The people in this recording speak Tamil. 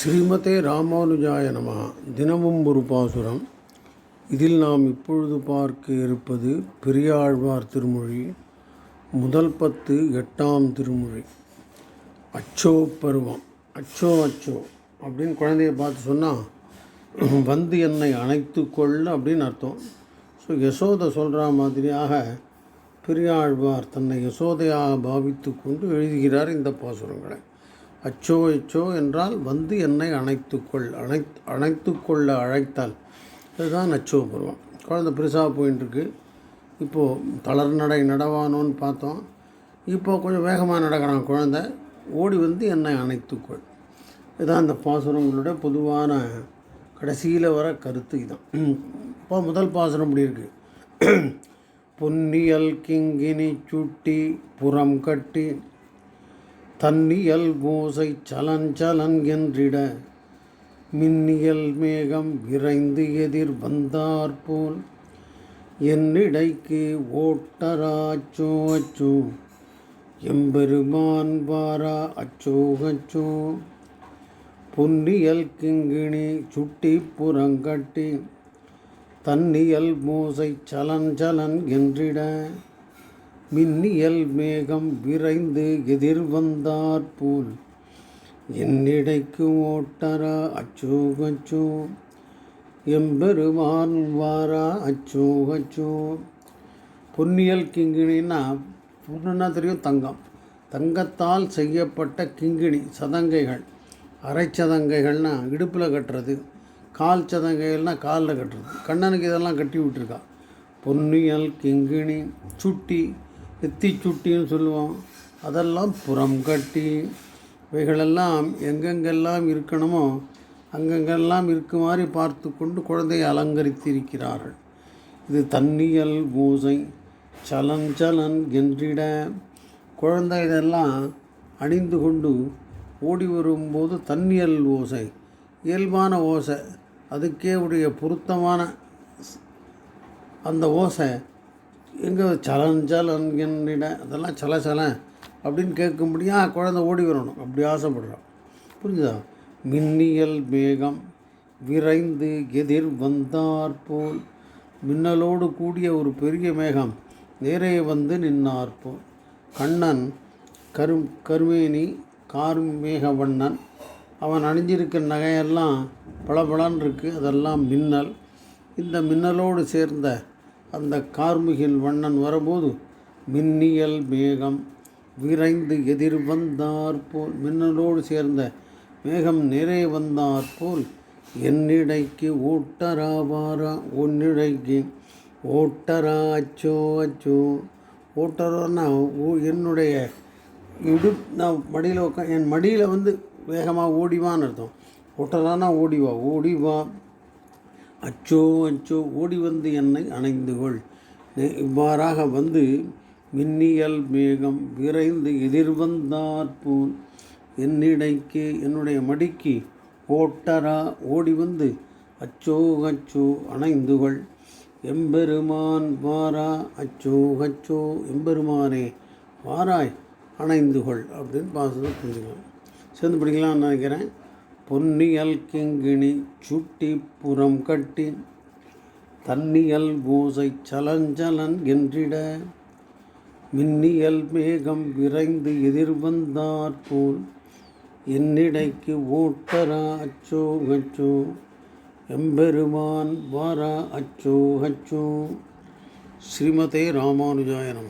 ஸ்ரீமதே ராமானுஜாய நம. தினமும் ஒரு பாசுரம். இதில் நாம் இப்பொழுது பார்க்க இருப்பது பெரியாழ்வார் திருமொழி முதல் பத்து எட்டாம் திருமொழி. அச்சோ பருவம். அச்சோ அச்சோ அப்படின்னு குழந்தைய பார்த்து சொன்னால் வந்து என்னை அணைத்து கொள்ள அப்படின்னு அர்த்தம். ஸோ யசோதை சொல்கிற மாதிரியாக பெரியாழ்வார் தன்னை யசோதையாக பாவித்து கொண்டு எழுதுகிறார் இந்த பாசுரங்களை. அச்சோ அச்சோ என்றால் வந்து என்னை அணைத்துக்கொள் அணை அணைத்து கொள்ள அழைத்தால். இதுதான் அச்சோ பருவம். குழந்தை பெருசாக போயின்ட்டுருக்கு இப்போது தளர் நடை நடவானோன்னு பார்த்தோம். இப்போ கொஞ்சம் வேகமாக நடக்கிறான் குழந்தை. ஓடி வந்து என்னை அணைத்துக்கொள். இதுதான் இந்த பாசுரங்களோட பொதுவான கடைசியில் வர கருத்து இதுதான். இப்போ முதல் பாசுரம் இப்படி இருக்குது பொன்னியல் கிங்கினி சுட்டி புறம் கட்டி தன்னியல் ஓசை சலன் சலன் என்றிட மின்னியல் மேகம் விரைந்து எதிர் வந்தாற்போல் என்னிடைக்கு ஓட்டராச்சோ அச்சோ எம்பெருமான் வாரா அச்சோ அச்சோ பொன்னியல் கிங்கிணி சுட்டி புறங்கட்டி தன்னியல் மூசை சலன் சலன் என்றிட மின்னியல் மேகம் விரைந்து எதிர்வந்தாற்போல் என்னிடைக்கு ஓட்டரா? அச்சோ அச்சோ எம்பெருமான் வாரா? அச்சோ அச்சோ பொன்னியல் கிங்கிணின்னா பொண்ணுன்னா தெரியும் தங்கம். தங்கத்தால் செய்யப்பட்ட கிங்கிணி சதங்கைகள். அரைச்சதங்கைகள்னா இடுப்பில் கட்டுறது கால் சதங்கைகள்னா காலில் கட்டுறது. கண்ணனுக்கு இதெல்லாம் கட்டி விட்டுருக்கா. பொன்னியல் கிங்கிணி சுட்டி நெத்தி சுட்டின்னு சொல்லுவோம். அதெல்லாம் புறம் கட்டி இவைகளெல்லாம் எங்கெங்கெல்லாம் இருக்கணுமோ அங்கங்கெல்லாம் இருக்குமாறு பார்த்து கொண்டு குழந்தையை அலங்கரித்திருக்கிறார்கள். இது தன்னியல் பூசை சலன் சலன் என்றிட. குழந்தை இதெல்லாம் அணிந்து கொண்டு ஓடி வரும்போது தன்னியல் ஓசை இயல்பான ஓசை. அதுக்கே உடைய பொருத்தமான அந்த ஓசை எங்கே சலஞ்சல் சலன் அதெல்லாம் சல சல அப்படின்னு கேட்கும்படியா குழந்தை ஓடி வரணும். அப்படி ஆசைப்படுறான். புரிஞ்சுதா? மின்னியல் மேகம் விரைந்து எதிர் வந்தாற்போல் மின்னலோடு கூடிய ஒரு பெரிய மேகம் நேரே வந்து நின்னார்போல் கண்ணன் கரு கருமேனி கார்மேகவண்ணன் அவன் அணிஞ்சிருக்கிற நகையெல்லாம் பளபளன்னு இருக்குது அதெல்லாம் மின்னல். இந்த மின்னலோடு சேர்ந்த அந்த கார்முகில் வண்ணன் வரும்போது மின்னியல் மேகம் விரைந்து எதிர் வந்தாற்போல் மின்னலோடு சேர்ந்த மேகம் நிறைய வந்தார் போல் என்னிடைக்கு ஓட்டராவாரா? உன்னிடைக்கு ஓட்டரா? அச்சோ அச்சோ. ஓட்டரோன்னா என்னுடைய இடு நான் மடியில் உட்கா என் மடியில் வந்து வேகமாக ஓடிவான்னு அர்த்தம். ஓட்டரானா ஓடிவா ஓடிவா. அச்சோ அச்சோ ஓடி வந்து என்னை அணைந்து கொள் இவ்வாறாக வந்து மின்னியல் மேகம் விரைந்து எதிர்வந்தாற்போல் என்னிடைக்கு என்னுடைய மடிக்கு ஓட்டரா ஓடி வந்து அச்சோ அச்சோ எம்பெருமான் வாரா அச்சோ அச்சோ எம்பெருமானே வாராய் அணைந்துகொள் அப்படின்னு பாசத்தை புரிஞ்சுக்கலாம். சேர்ந்து படிக்கலாம்னு நினைக்கிறேன். பொன்னியல் கிங்கிணி சுட்டி புறம் கட்டி தன்னியல் ஓசை சலஞ்சலன் என்றிட மின்னியல் மேகம் விரைந்து எதிர்வந்தாற்போல் என்னிடைக்கு ஓட்டரா அச்சோ அச்சோ எம்பெருமான் வாரா அச்சோ அச்சோ. ஸ்ரீமதே ராமானுஜாயனம்